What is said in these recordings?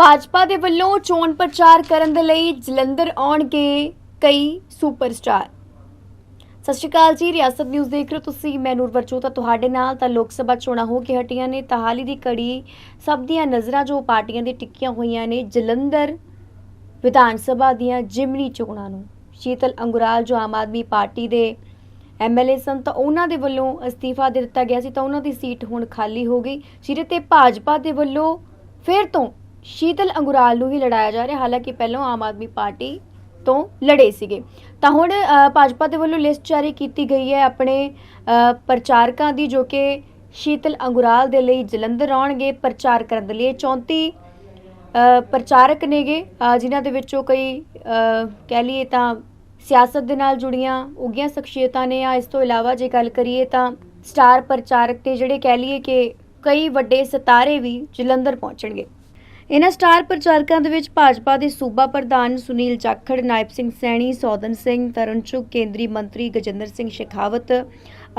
ਭਾਜਪਾ ਦੇ ਵੱਲੋਂ ਚੋਣ ਪ੍ਰਚਾਰ ਕਰਨ ਦੇ ਲਈ ਜਲੰਧਰ ਆਉਣਗੇ ਕਈ ਸੁਪਰਸਟਾਰ। ਸਤਿ ਸ਼੍ਰੀ ਅਕਾਲ ਜੀ, ਰਿਆਸਤ ਨਿਊਜ਼ ਦੇਖ ਰਹੇ ਹੋ ਤੁਸੀਂ, ਮੈਂ ਨੂਰਵਰ ਚੋਤਾ ਤੁਹਾਡੇ ਨਾਲ। ਤਾਂ ਲੋਕ ਸਭਾ ਚੋਣਾਂ ਹੋ ਕੇ ਹਟੀਆਂ ਨੇ, ਤਾਂ ਹਾਲ ਹੀ ਦੀ ਕੜੀ ਸਭ ਦੀਆਂ ਨਜ਼ਰਾਂ ਜੋ ਪਾਰਟੀਆਂ ਦੀ ਟਿੱਕੀਆਂ ਹੋਈਆਂ ਨੇ ਜਲੰਧਰ ਵਿਧਾਨ ਸਭਾ ਦੀਆਂ ਜਿਮਨੀ ਚੋਣਾਂ ਨੂੰ। ਸ਼ੀਤਲ ਅੰਗੁਰਾਲ ਜੋ ਆਮ ਆਦਮੀ ਪਾਰਟੀ ਦੇ ਐਮਐਲਏ ਸਨ, ਤਾਂ ਉਹਨਾਂ ਦੇ ਵੱਲੋਂ ਅਸਤੀਫਾ ਦੇ ਦਿੱਤਾ ਗਿਆ ਸੀ, ਤਾਂ ਉਹਨਾਂ ਦੀ ਸੀਟ ਹੁਣ ਖਾਲੀ ਹੋ ਗਈ। ਜਿਹਦੇ ਤੇ ਭਾਜਪਾ ਦੇ ਵੱਲੋਂ ਫਿਰ ਤੋਂ ਸ਼ੀਤਲ ਅੰਗੁਰਾਲ ਨੂੰ ਹੀ ਲੜਾਇਆ ਜਾ ਰਿਹਾ, ਹਾਲਾਂਕਿ ਪਹਿਲਾਂ ਆਮ ਆਦਮੀ ਪਾਰਟੀ ਤੋਂ ਲੜੇ ਸੀਗੇ। ਤਾਂ ਹੁਣ ਭਾਜਪਾ ਦੇ ਵੱਲੋਂ ਲਿਸਟ ਜਾਰੀ ਕੀਤੀ ਗਈ ਹੈ ਆਪਣੇ ਪ੍ਰਚਾਰਕਾਂ ਦੀ, ਜੋ ਕਿ ਸ਼ੀਤਲ ਅੰਗੁਰਾਲ ਦੇ ਲਈ ਜਲੰਧਰ ਆਉਣਗੇ, ਪ੍ਰਚਾਰ ਕਰਨ ਦੇ ਲਈ। ਇਹ 34 ਪ੍ਰਚਾਰਕ ਨੇਗੇ ਜਿਨ੍ਹਾਂ ਦੇ ਵਿੱਚੋਂ ਕਈ ਕਹਿ ਲਈਏ ਤਾਂ ਸਿਆਸਤ ਦੇ ਨਾਲ ਜੁੜੀਆਂ ਉੱਗੀਆਂ ਸ਼ਖਸੀਅਤਾਂ ਨੇ। ਆ, ਇਸ ਤੋਂ ਇਲਾਵਾ ਜੇ ਗੱਲ ਕਰੀਏ ਤਾਂ ਸਟਾਰ ਪ੍ਰਚਾਰਕ ਤੇ ਜਿਹੜੇ ਕਹਿ ਲਈਏ ਕਿ ਕਈ ਵੱਡੇ ਸਿਤਾਰੇ ਵੀ ਜਲੰਧਰ ਪਹੁੰਚਣਗੇ। ਇਹਨਾਂ ਸਟਾਰ ਪ੍ਰਚਾਰਕਾਂ ਦੇ ਵਿੱਚ ਭਾਜਪਾ ਦੇ ਸੂਬਾ ਪ੍ਰਧਾਨ ਸੁਨੀਲ ਜਾਖੜ, ਨਾਇਬ ਸਿੰਘ ਸੈਣੀ, ਸੌਦਨ ਸਿੰਘ ਤਰਨਚੁਕ ਕੇਂਦਰੀ ਮੰਤਰੀ ਗਜਿੰਦਰ ਸਿੰਘ ਸ਼ੇਖਾਵਤ,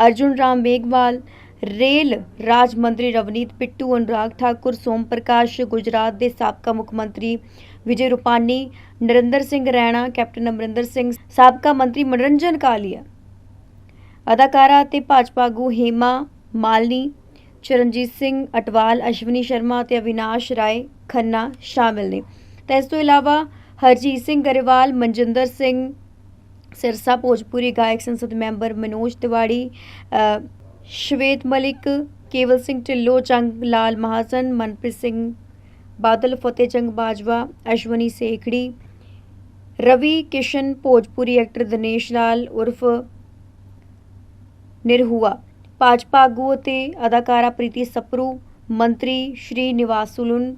ਅਰਜੁਨ ਰਾਮ ਮੇਘਵਾਲ, ਰੇਲ ਰਾਜ ਮੰਤਰੀ ਰਵਨੀਤ ਪਿੱਟੂ, ਅਨੁਰਾਗ ਠਾਕੁਰ, ਸੋਮ ਪ੍ਰਕਾਸ਼, ਗੁਜਰਾਤ ਦੇ ਸਾਬਕਾ ਮੁੱਖ ਮੰਤਰੀ ਵਿਜੇ ਰੂਪਾਨੀ, ਨਰਿੰਦਰ ਸਿੰਘ ਰੈਣਾ, ਕੈਪਟਨ ਅਮਰਿੰਦਰ ਸਿੰਘ, ਸਾਬਕਾ ਮੰਤਰੀ ਮਨੋਰੰਜਨ ਕਾਲੀਆ। ਅਦਾਕਾਰਾ ਅਤੇ ਭਾਜਪਾ ਆਗੂ ਹੇਮਾ ਮਾਲਨੀ, ਚਰਨਜੀਤ ਸਿੰਘ ਅਟਵਾਲ, ਅਸ਼ਵਨੀ ਸ਼ਰਮਾ ਅਤੇ ਅਵਿਨਾਸ਼ ਰਾਏ ਖੰਨਾ ਸ਼ਾਮਿਲ ਨੇ। ਤਾਂ ਇਸ ਤੋਂ ਇਲਾਵਾ ਹਰਜੀਤ ਸਿੰਘ ਗਰੇਵਾਲ ਮਨਜਿੰਦਰ ਸਿੰਘ ਸਿਰਸਾ ਭੋਜਪੁਰੀ ਗਾਇਕ ਸੰਸਦ ਮੈਂਬਰ ਮਨੋਜ ਤਿਵਾੜੀ ਸ਼ਵੇਤ ਮਲਿਕ ਕੇਵਲ ਸਿੰਘ ਢਿੱਲੋਂ ਚੰਗ ਲਾਲ ਮਹਾਜਨ ਮਨਪ੍ਰੀਤ ਸਿੰਘ ਬਾਦਲ ਫਤਿਹ ਜੰਗ ਬਾਜਵਾ ਅਸ਼ਵਨੀ ਸੇਖੜੀ ਰਵੀ ਕਿਸ਼ਨ ਭੋਜਪੁਰੀ ਐਕਟਰ ਦਿਨੇਸ਼ ਲਾਲ ਉਰਫ ਨਿਰਹੂਆ ਭਾਜਪਾ ਆਗੂ ਅਤੇ ਅਦਾਕਾਰਾ ਪ੍ਰੀਤੀ ਸਪਰੂ ਮੰਤਰੀ ਸ਼੍ਰੀ ਨਿਵਾਸੁਲਨ ਅ,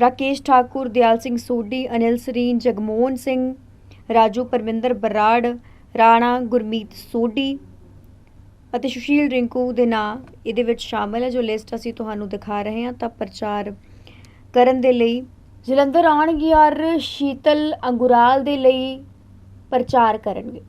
ਰਾਕੇਸ਼ ਠਾਕੁਰ, ਦਿਆਲ ਸਿੰਘ ਸੋਢੀ, ਅਨਿਲ ਸਰੀਨ, ਜਗਮੋਹਨ ਸਿੰਘ, ਰਾਜੂ ਪਰਮਿੰਦਰ ਬਰਾੜ, ਰਾਣਾ ਗੁਰਮੀਤ ਸੋਢੀ ਅਤੇ ਸੁਸ਼ੀਲ ਰਿੰਕੂ ਦੇ ਨਾਂ ਇਹਦੇ ਵਿੱਚ ਸ਼ਾਮਲ ਹੈ। ਜੋ ਲਿਸਟ ਅਸੀਂ ਤੁਹਾਨੂੰ ਦਿਖਾ ਰਹੇ ਹਾਂ, ਤਾਂ ਪ੍ਰਚਾਰ ਕਰਨ ਦੇ ਲਈ ਜਲੰਧਰ ਆਉਣਗੇ ਔਰ ਸ਼ੀਤਲ ਅੰਗੁਰਾਲ ਦੇ ਲਈ ਪ੍ਰਚਾਰ ਕਰਨਗੇ।